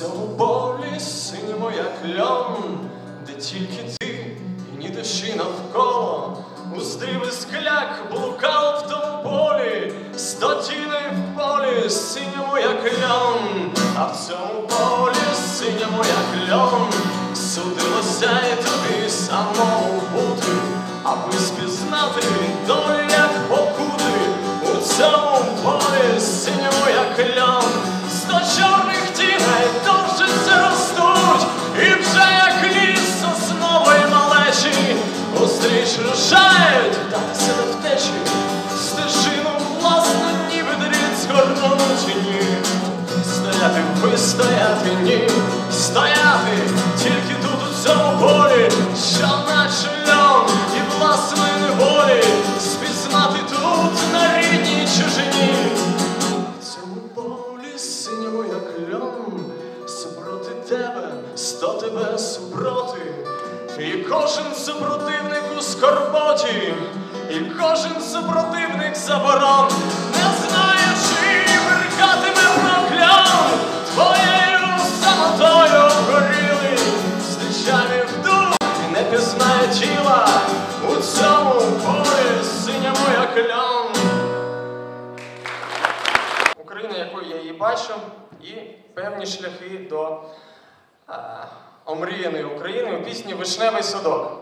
цьому полі синьому, як льон, де тільки ти і ні душі навколо, уздрів скляк блукав в тому полі, стотіни в полі, синьому, як льон, а в цьому полі синьому, як льон, судилося. Устріч рушають вдатися до втечі, стежину власну, ніби дріт згорнуть ні. Стояти, вистояти, ні, стояти, тільки тут у цьому полі, що наче льон і власної неволі, спізнати тут на рідній чужині. В цьому полі синьому, як льон, супроти тебе, сто тебе супроти. І кожен супротивник у скорботі, і кожен супротивник заборон, не знає, чи брикатиме прокльон, твоєю самотою горіли, стичами в дух і не пізнає тіла у цьому полі синьому, як льон. Україна, якою я її бачу, і певні шляхи до омріяної України у пісні Вишневий садок.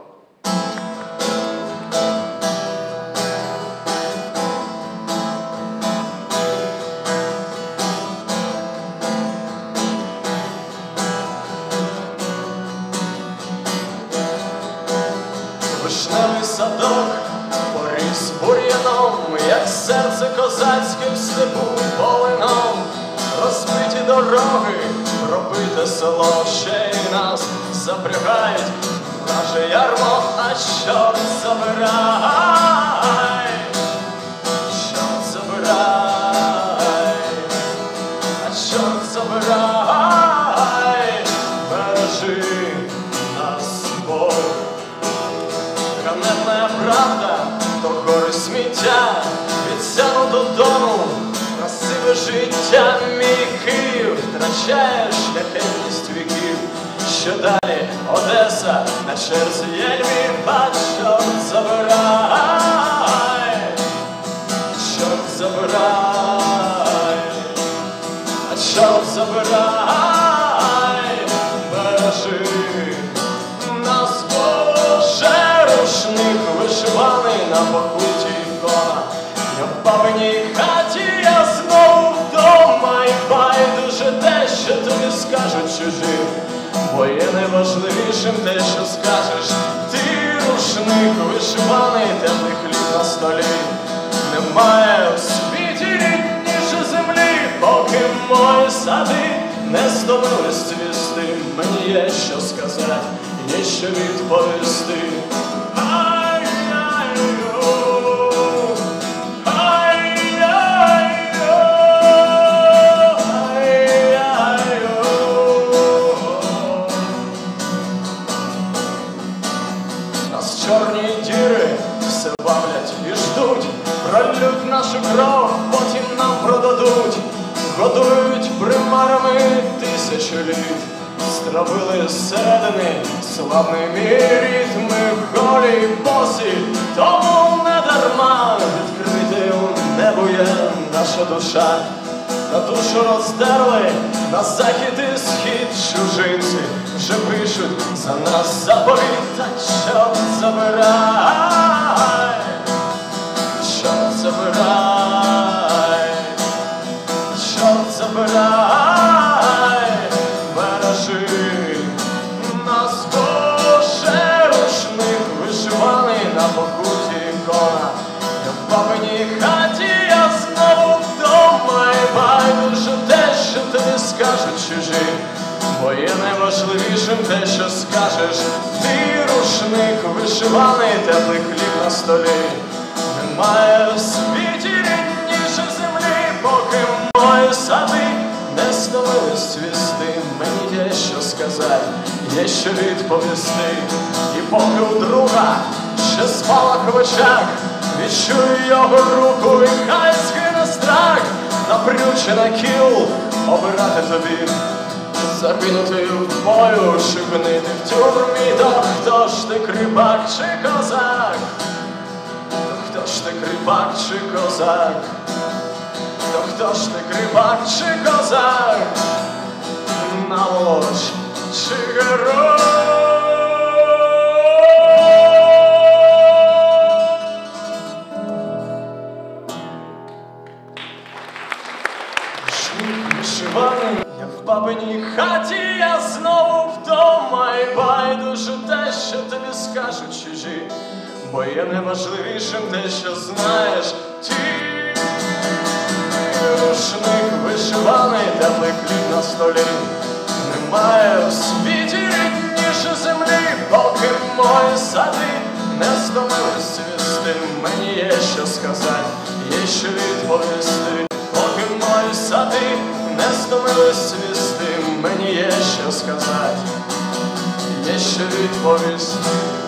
Вишневий садок поріс бур'яном, як серце козацьке в степу полином, розбиті дороги, село, ще й нас запрягають, наше ярмо, а чорт забирай, чорт забирай, а чорт забирай, бережи нас Бог. Ганебна правда, то гори сміття, відсяну додому, втрачає шляхетність віків. Що далі? Одеса на черзі є Львів, а чорт забирай, чорт забирай, а чорт забирай, бережи що тобі скажуть чужі. Бо є найважливішим те, що скажеш. Ти рушник вишиваний, теплий хліб на столі. Немає в світі рідніше землі, поки мої сади не стомились цвісти. Мені є що сказати, є що відповісти. Нас чорні діри. Все бавлять і ждуть, пролють нашу кров, потім нам продадуть, годують примарами тисячу літ, стравили зсередини славний мій рід, голі й босі, тому не дарма відкритим небо є наша душа. На душу роздерли на захід і схід чужинці, вже пишуть за нас заповіт, та чорт забирай, чорт забирай, чорт забирай, бережи нас, Боже, рушник вишиваний на покуті ікона. Я в бабиній найважливішим те, що скажеш, ти рушник вишиваний, теплий хліб на столі. Немає в світі рідніше землі, поки мої сади не стомились цвісти. Мені є що сказати, є що відповісти. І поки у друга ще спалах в очах, відчую його руку, і хай згине страх, напрючена кіл обирати тобі. Загинути в бою, чи гнити в тюрмі, то хто ж ти крибак чи козак? То хто ж ти крибак чи козак? То хто ж ти крибак чи козак? Наволоч чи герой? В хаті, я знову вдома і байдуже те, що тобі скажуть чужі, бо є неважливішим те, що знаєш ті. Рушник вишиваний, теплий хліб на столі. Немає у світі рідніше землі, поки мої сади не стомились цвісти. Мені є що сказати, є що відповісти, поки мої сади не стомились цвісти. Є що сказати, є що відповісти.